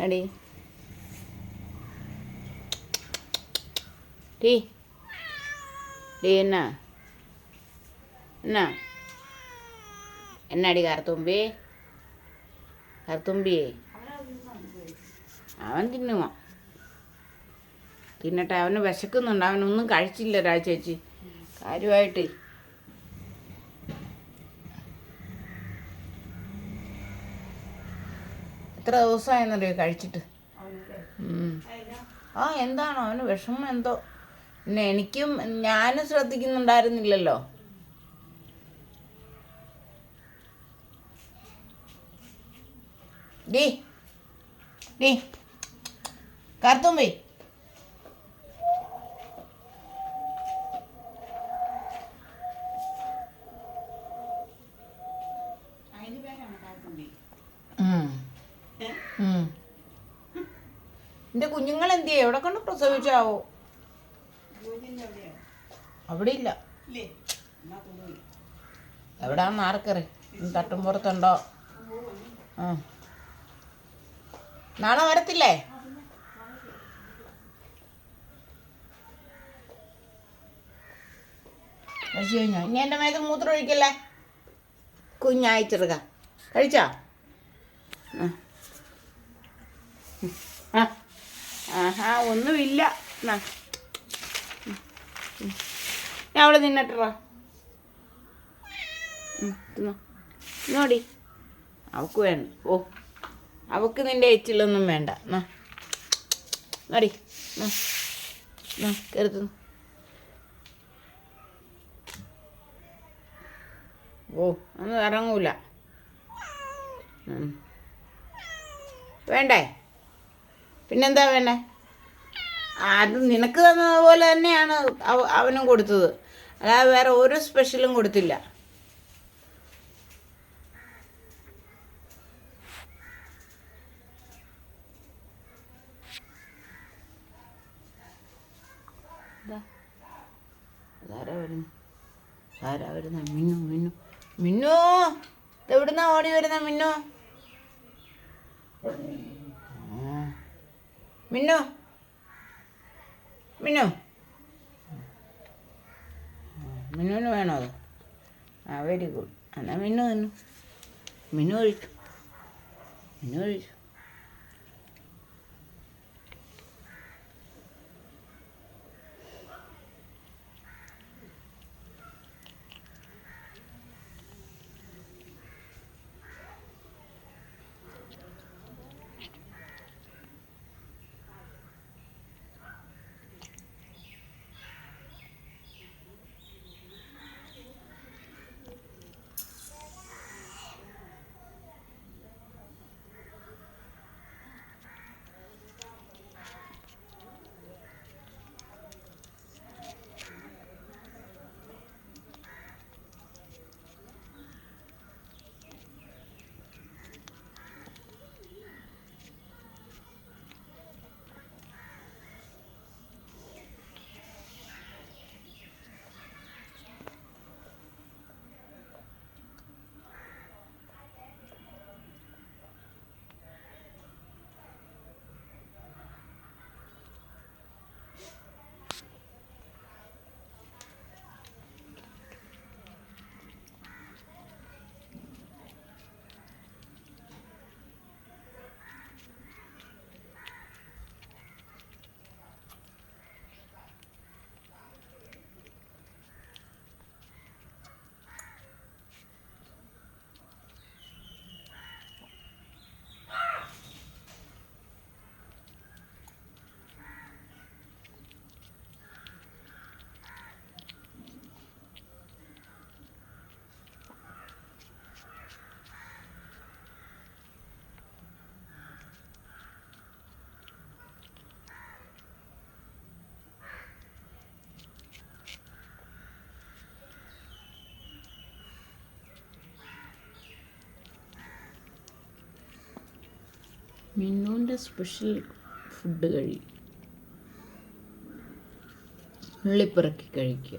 അടി. Tea. Tea എന്നാ എന്നാ എന്നാടി കറുത്തുമ്പി. കറുത്തുമ്പി. അവൻ തിന്നുവാ. തിന്നട്ടെ അവന് വിശക്കുന്നുണ്ട്. അവനൊന്നും കഴിച്ചില്ല രാജേച്ചി. കാര്യമായിട്ട് എത്ര ദിവസമായെന്നറിയോ കഴിച്ചിട്ട്. ആ എന്താണോ? അവന് വിഷമം എന്തോ. പിന്നെ എനിക്കും ഞാനും ശ്രദ്ധിക്കുന്നുണ്ടായിരുന്നില്ലല്ലോ. ഡീ. ഡീ. കറുത്തുമ്പി എന്റെ കുഞ്ഞുങ്ങൾ എന്ത് ചെയ്യും എവിടെ കൊണ്ട് പ്രസവിച്ചാവോ? അവിടെ ഇല്ല? എവിടാന്ന് ആർക്കറി തട്ടും പുറത്തുണ്ടോ? ആ. നാളെ വരത്തില്ലേ? കഴിച്ചു കഴിഞ്ഞോ? ഇനി എന്റെ മേത്ത് മൂത്രം ഒഴിക്കല്ലേ? കുഞ്ഞായിച്ചെടുക്ക. കഴിച്ചോ? ആ. ഒന്നുമില്ല. ഞാൻ അവിടെ നിന്നിട്ടാ തിന്നോ. തിന്നോടി. അവക്ക് വേണ്ട. ഓ അവക്ക് നിന്റെ എച്ചിലൊന്നും വേണ്ട. എന്നാ നോടി. കരുത്തുന്നു ഓ ഒന്നും ഇറങ്ങൂല. വേണ്ടേ? പിന്നെന്താ വേണ്ടേ? അത് നിനക്ക് തന്നതുപോലെ തന്നെയാണ് അവനും കൊടുത്തത്. അല്ലാതെ വേറെ ഒരു സ്പെഷ്യലും കൊടുത്തില്ല. അതാരാ വരുന്നു? ആരാ വരുന്ന? മിന്നു മിന്നു. മിന്നു! എവിടുന്നാ ഓടി വരുന്ന മിന്നു. മിന്നു! മിന്നു മിന്നുവിന് വേണോ അത് ആ വെരി ഗുഡ് എന്നാ മിന്നു തിന്നു മിന്നു കഴിച്ചു മിന്നു കഴിച്ചു മിന്നുവിന്റെ സ്പെഷ്യൽ ഫുഡ് കഴി ഉള്ളിപ്പിറക്കി കഴിക്കുക.